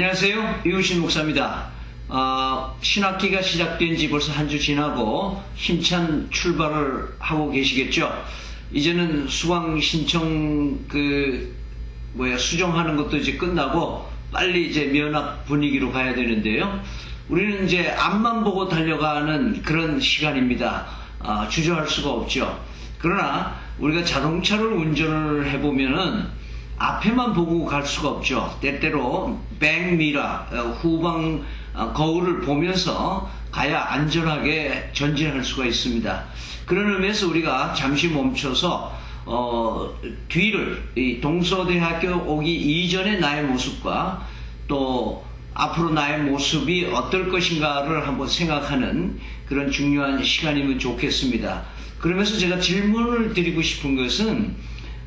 안녕하세요. 이우신 목사입니다. 아, 신학기가 시작된 지 벌써 한 주 지나고 힘찬 출발을 하고 계시겠죠? 이제는 수강 신청 그 뭐야 수정하는 것도 이제 끝나고 빨리 이제 면학 분위기로 가야 되는데요. 우리는 이제 앞만 보고 달려가는 그런 시간입니다. 아, 주저할 수가 없죠. 그러나 우리가 자동차를 운전을 해보면은 앞에만 보고 갈 수가 없죠. 때때로 백미라 어, 후방 어, 거울을 보면서 가야 안전하게 전진할 수가 있습니다. 그런 의미에서 우리가 잠시 멈춰서 어, 뒤를 이 동서대학교 오기 이전의 나의 모습과 또 앞으로 나의 모습이 어떨 것인가를 한번 생각하는 그런 중요한 시간이면 좋겠습니다. 그러면서 제가 질문을 드리고 싶은 것은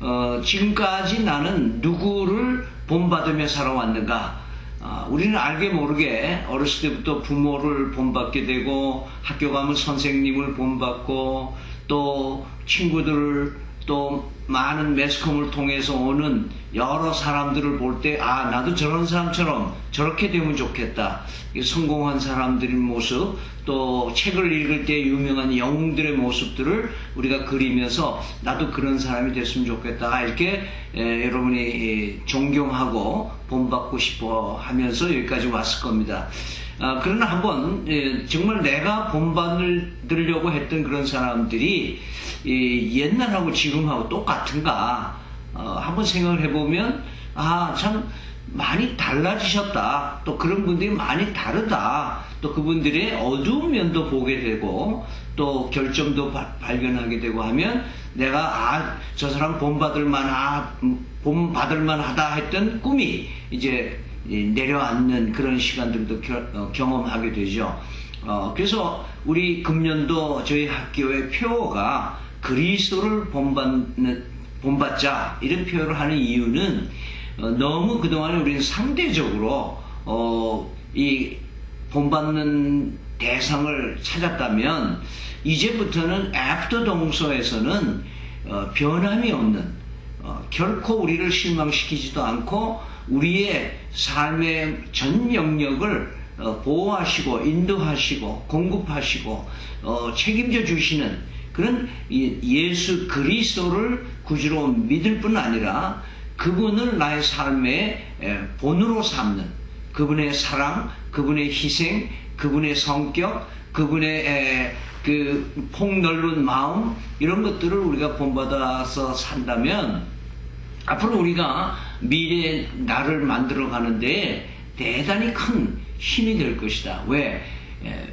어, 지금까지 나는 누구를 본받으며 살아왔는가? 아, 우리는 알게 모르게 어렸을 때부터 부모를 본받게 되고 학교 가면 선생님을 본받고 또 친구들 또 많은 매스컴을 통해서 오는 여러 사람들을 볼 때 아 나도 저런 사람처럼 저렇게 되면 좋겠다 이 성공한 사람들의 모습 또 책을 읽을 때 유명한 영웅들의 모습들을 우리가 그리면서 나도 그런 사람이 됐으면 좋겠다 이렇게 에, 여러분이 에, 존경하고 본받고 싶어 하면서 여기까지 왔을 겁니다. 아, 그러나 한번 예, 정말 내가 본받으려고 했던 그런 사람들이 이 옛날하고 지금하고 똑같은가 어, 한번 생각을 해보면 아 참 많이 달라지셨다. 또 그런 분들이 많이 다르다. 또 그분들의 어두운 면도 보게 되고 또 결점도 바- 발견하게 되고 하면 내가 아 저 사람 본받을 만하 본받을 만하다 했던 꿈이 이제 이 내려앉는 그런 시간들도 겨- 어, 경험하게 되죠. 어, 그래서 우리 금년도 저희 학교의 표어가 그리스도를 본받는 본받자 이런 표현을 하는 이유는 어, 너무 그동안에 우리는 상대적으로 어, 이 본받는 대상을 찾았다면 이제부터는 애프터 동서에서는 어, 변함이 없는 어, 결코 우리를 실망시키지도 않고 우리의 삶의 전 영역을 어, 보호하시고 인도하시고 공급하시고 어, 책임져 주시는 그런 이 예수 그리스도를 구주로 믿을 뿐 아니라 그분을 나의 삶의 에, 본으로 삼는 그분의 사랑, 그분의 희생, 그분의 성격, 그분의 에, 그 폭넓은 마음 이런 것들을 우리가 본받아서 산다면 앞으로 우리가 미래의 나를 만들어 가는데 대단히 큰 힘이 될 것이다. 왜? 에,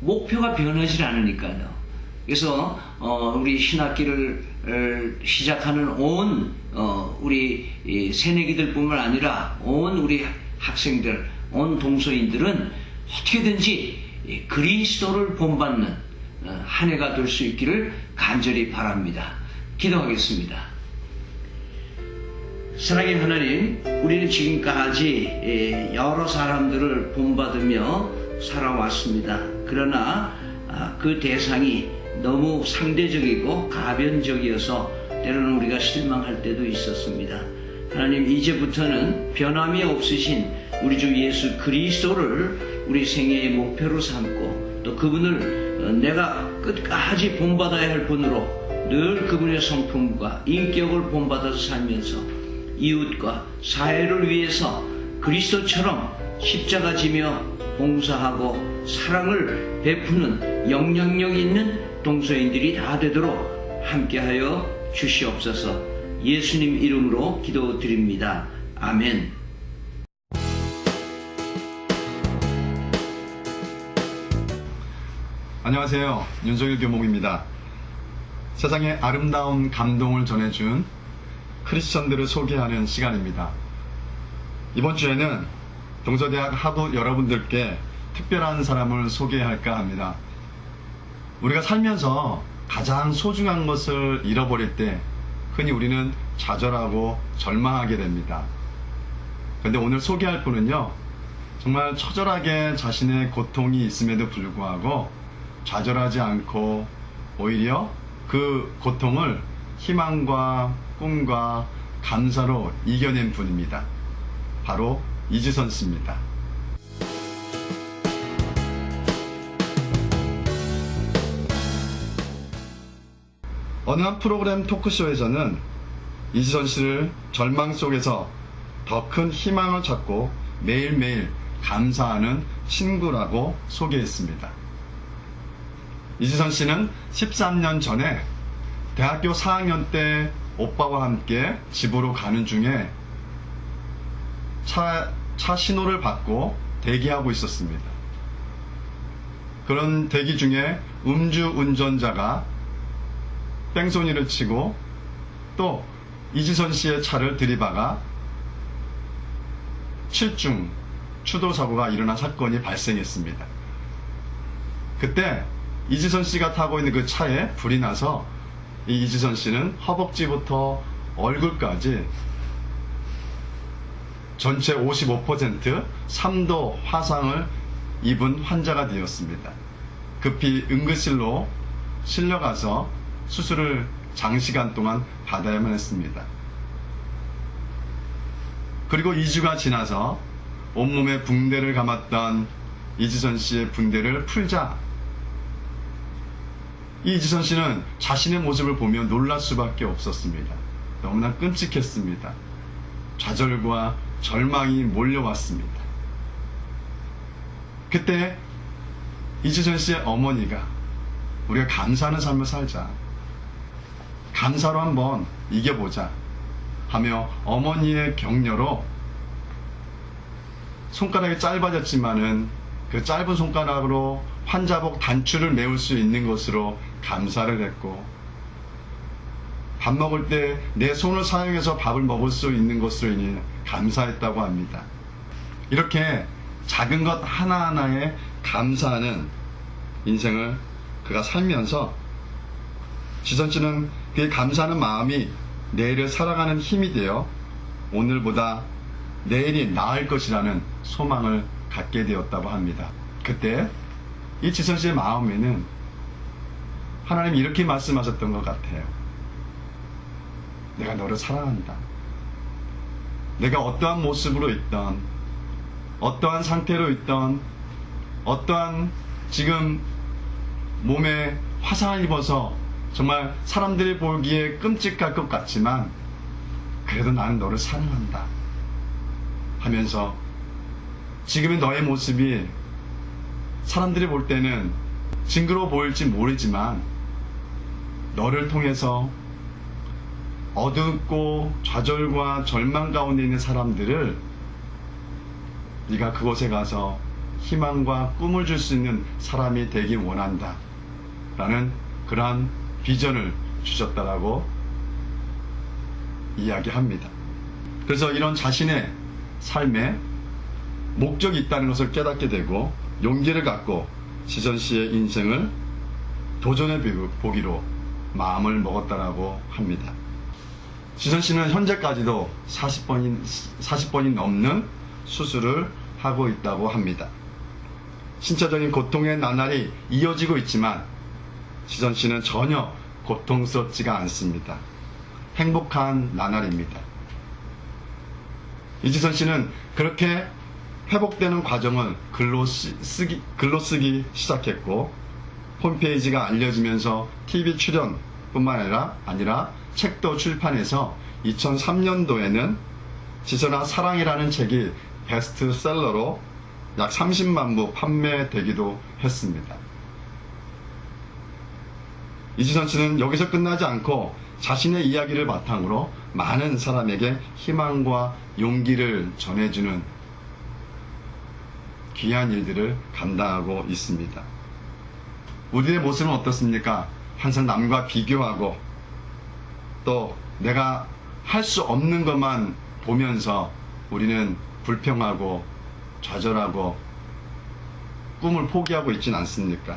목표가 변하지 않으니까요. 그래서 어, 우리 신학기를 을 시작하는 온 어, 우리 이 새내기들뿐만 아니라 온 우리 학생들, 온 동서인들은 어떻게든지 이 그리스도를 본받는 어, 한 해가 될 수 있기를 간절히 바랍니다. 기도하겠습니다. 사랑의 하나님, 우리는 지금까지 예, 여러 사람들을 본받으며 살아왔습니다. 그러나 아, 그 대상이 너무 상대적이고 가변적이어서 때로는 우리가 실망할 때도 있었습니다. 하나님, 이제부터는 변함이 없으신 우리 주 예수 그리스도를 우리 생애의 목표로 삼고 또 그분을 어, 내가 끝까지 본받아야 할 분으로 늘 그분의 성품과 인격을 본받아서 살면서 이웃과 사회를 위해서 그리스도처럼 십자가 지며 봉사하고 사랑을 베푸는 영향력 있는 동서인들이 다 되도록 함께하여 주시옵소서 예수님 이름으로 기도드립니다. 아멘. 안녕하세요. 윤석일 교목입니다. 세상에 아름다운 감동을 전해준 크리스천들을 소개하는 시간입니다. 이번 주에는 동서대학 하도 여러분들께 특별한 사람을 소개할까 합니다. 우리가 살면서 가장 소중한 것을 잃어버릴 때 흔히 우리는 좌절하고 절망하게 됩니다. 그런데 오늘 소개할 분은요, 정말 처절하게 자신의 고통이 있음에도 불구하고 좌절하지 않고 오히려 그 고통을 희망과 꿈과 감사로 이겨낸 분입니다. 바로 이지선 씨입니다. 어느 한 프로그램 토크쇼에서는 이지선 씨를 절망 속에서 더 큰 희망을 찾고 매일매일 감사하는 친구라고 소개했습니다. 이지선 씨는 13년 전에 대학교 4학년 때 오빠와 함께 집으로 가는 중에 차, 차 신호를 받고 대기하고 있었습니다. 그런 대기 중에 음주 운전자가 뺑소니를 치고 또 이지선 씨의 차를 들이박아 7중 추도 사고가 일어난 사건이 발생했습니다. 그때 이지선 씨가 타고 있는 그 차에 불이 나서 이 이지선 씨는 허벅지부터 얼굴까지 전체 55% 3도 화상을 입은 환자가 되었습니다. 급히 응급실로 실려가서 수술을 장시간 동안 받아야만 했습니다. 그리고 2주가 지나서 온몸에 붕대를 감았던 이지선 씨의 붕대를 풀자 이 이지선 씨는 자신의 모습을 보며 놀랄 수밖에 없었습니다. 너무나 끔찍했습니다. 좌절과 절망이 몰려왔습니다. 그때 이지선 씨의 어머니가 우리가 감사하는 삶을 살자. 감사로 한번 이겨보자. 하며 어머니의 격려로 손가락이 짧아졌지만은 그 짧은 손가락으로 환자복 단추를 메울 수 있는 것으로 감사를 했고 밥 먹을 때 내 손을 사용해서 밥을 먹을 수 있는 것으로 인해 감사했다고 합니다. 이렇게 작은 것 하나하나에 감사하는 인생을 그가 살면서 지선 씨는 그의 감사하는 마음이 내일을 살아가는 힘이 되어 오늘보다 내일이 나을 것이라는 소망을 갖게 되었다고 합니다. 그때 이 지선 씨의 마음에는 하나님 이렇게 말씀하셨던 것 같아요. 내가 너를 사랑한다. 내가 어떠한 모습으로 있던, 어떠한 상태로 있던, 어떠한 지금 몸에 화상을 입어서 정말 사람들이 보기에 끔찍할 것 같지만 그래도 나는 너를 사랑한다 하면서 지금의 너의 모습이 사람들이 볼 때는 징그러워 보일지 모르지만 너를 통해서 어둡고 좌절과 절망 가운데 있는 사람들을 네가 그곳에 가서 희망과 꿈을 줄 수 있는 사람이 되길 원한다. 라는 그러한 비전을 주셨다라고 이야기합니다. 그래서 이런 자신의 삶에 목적이 있다는 것을 깨닫게 되고 용기를 갖고 지선 씨의 인생을 도전해 보기로 마음을 먹었다라고 합니다. 지선 씨는 현재까지도 40번이, 40번이 넘는 수술을 하고 있다고 합니다. 신체적인 고통의 나날이 이어지고 있지만 지선 씨는 전혀 고통스럽지가 않습니다. 행복한 나날입니다. 이지선 씨는 그렇게 회복되는 과정을 글로 쓰기, 글로 쓰기 시작했고, 홈페이지가 알려지면서 TV 출연뿐만 아니라, 아니라 책도 출판해서 2003년도에는 지선아 사랑이라는 책이 베스트셀러로 약 30만 부 판매되기도 했습니다. 이지선 씨는 여기서 끝나지 않고 자신의 이야기를 바탕으로 많은 사람에게 희망과 용기를 전해주는 귀한 일들을 감당하고 있습니다. 우리의 모습은 어떻습니까? 항상 남과 비교하고 또 내가 할 수 없는 것만 보면서 우리는 불평하고 좌절하고 꿈을 포기하고 있진 않습니까?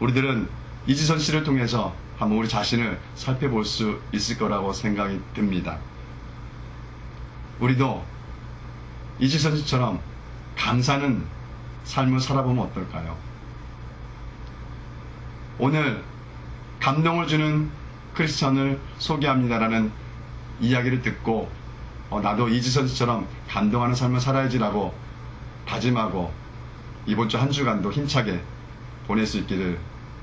우리들은 이지선 씨를 통해서 한번 우리 자신을 살펴볼 수 있을 거라고 생각이 듭니다. 우리도 이지선 씨처럼 감사는 삶을 살아보면 어떨까요? 오늘 감동을 주는 크리스천을 소개합니다라는 이야기를 듣고 어, 나도 이지선 씨처럼 감동하는 삶을 살아야지라고 다짐하고 이번 주 한 주간도 힘차게 보낼 수 있기를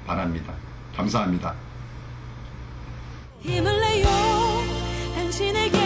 바랍니다. 감사합니다. 힘을 내요 당신에게